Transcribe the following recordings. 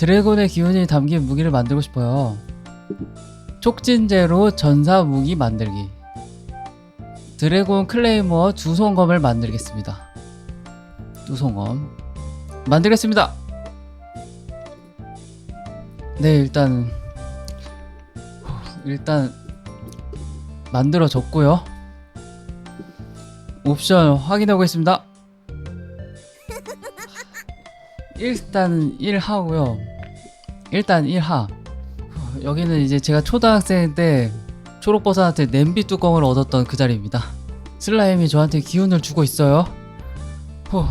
드래곤의 기운이 담긴 무기를 만들고 싶어요. 촉진제로 전사 무기 만들기. 드래곤 클레이머 두손검을 만들겠습니다. 두손검 만들겠습니다. 네 일단 일단 만들어졌고요. 옵션 확인해 보겠습니다. 일단 1 하고요. 일단 1하. 여기는 이제 제가 초등학생 때 초록버섯한테 냄비 뚜껑을 얻었던 그 자리입니다. 슬라임이 저한테 기운을 주고 있어요. 후.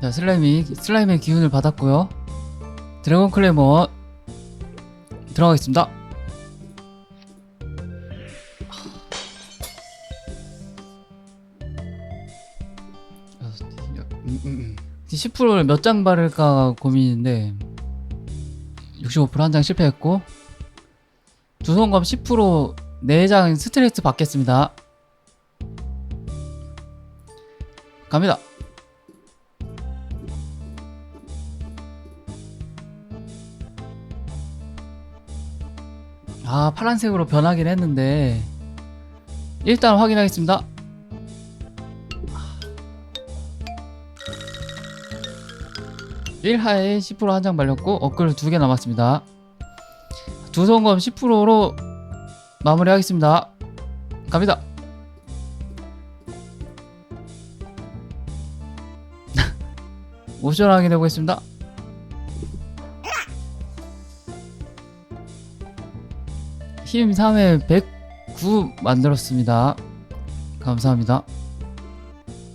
자, 슬라임이 슬라임의 기운을 받았고요. 드래곤 클레머 들어가겠습니다. 음, 음, 음. 10%를 몇 장 바를까 고민인데 65%한 장 실패했고 두손검 10% 4장 스트레스 받겠습니다. 갑니다. 아 파란색으로 변하긴 했는데 일단 확인하겠습니다 1하에 10%한 장 발렸고 업글 2개 남았습니다. 두성검 10%로 마무리하겠습니다. 갑니다. 옵션 확인해 보겠습니다. 힘 3회 109 만들었습니다. 감사합니다.